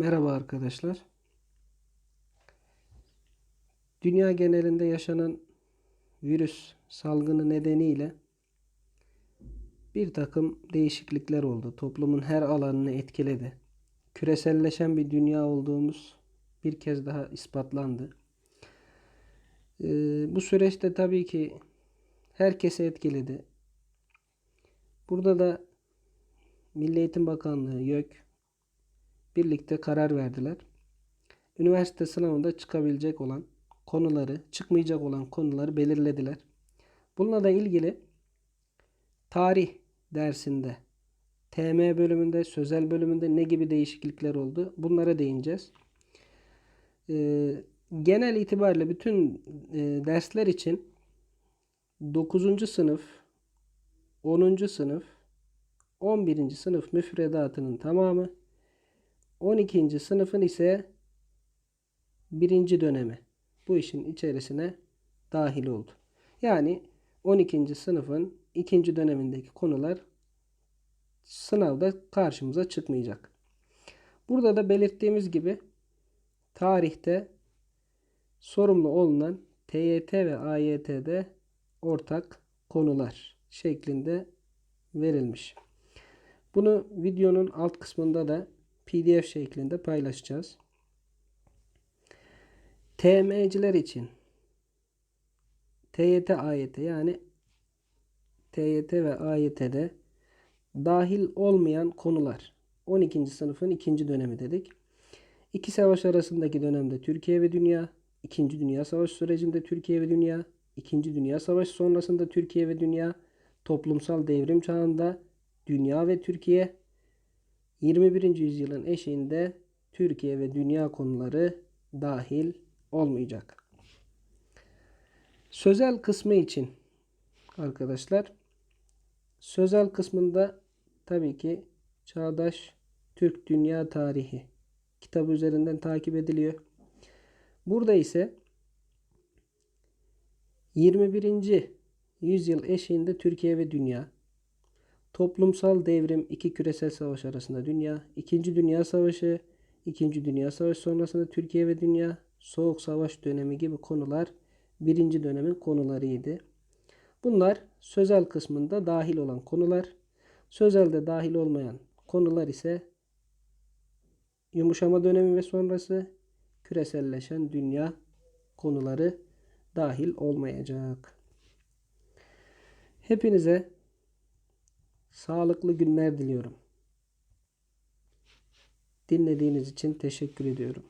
Merhaba arkadaşlar. Dünya genelinde yaşanan virüs salgını nedeniyle bir takım değişiklikler oldu. Toplumun her alanını etkiledi. Küreselleşen bir dünya olduğumuz bir kez daha ispatlandı. Ee, bu süreçte tabii ki herkesi etkiledi. Burada da Milli Eğitim Bakanlığı, YÖK birlikte karar verdiler. Üniversite sınavında çıkabilecek olan konuları, çıkmayacak olan konuları belirlediler. Bununla da ilgili tarih dersinde, TM bölümünde, sözel bölümünde ne gibi değişiklikler oldu? Bunlara değineceğiz. Ee, genel itibariyle bütün e, dersler için 9. sınıf, 10. sınıf, 11. sınıf müfredatının tamamı 12. sınıfın ise birinci dönemi bu işin içerisine dahil oldu. Yani 12. sınıfın ikinci dönemindeki konular sınavda karşımıza çıkmayacak. Burada da belirttiğimiz gibi tarihte sorumlu olunan TYT ve AYT'de ortak konular şeklinde verilmiş. Bunu videonun alt kısmında da PDF şeklinde paylaşacağız. TM'ciler için TYT AYT yani TYT ve AYT'de dahil olmayan konular 12. sınıfın ikinci dönemi dedik. İki savaş arasındaki dönemde Türkiye ve Dünya, İkinci Dünya Savaşı sürecinde Türkiye ve Dünya, İkinci Dünya Savaşı sonrasında Türkiye ve Dünya, toplumsal devrim çağında Dünya ve Türkiye, 21. yüzyılın eşiğinde Türkiye ve dünya konuları dahil olmayacak. Sözel kısmı için arkadaşlar sözel kısmında tabii ki Çağdaş Türk Dünya Tarihi kitabı üzerinden takip ediliyor. Burada ise 21. yüzyıl eşiğinde Türkiye ve dünya Toplumsal devrim, iki küresel savaş arasında dünya, İkinci Dünya Savaşı, İkinci Dünya Savaşı sonrasında Türkiye ve dünya, Soğuk Savaş dönemi gibi konular birinci dönemin konularıydı. Bunlar sözel kısmında dahil olan konular. Sözelde dahil olmayan konular ise yumuşama dönemi ve sonrası küreselleşen dünya konuları dahil olmayacak. Hepinize Sağlıklı günler diliyorum. Dinlediğiniz için teşekkür ediyorum.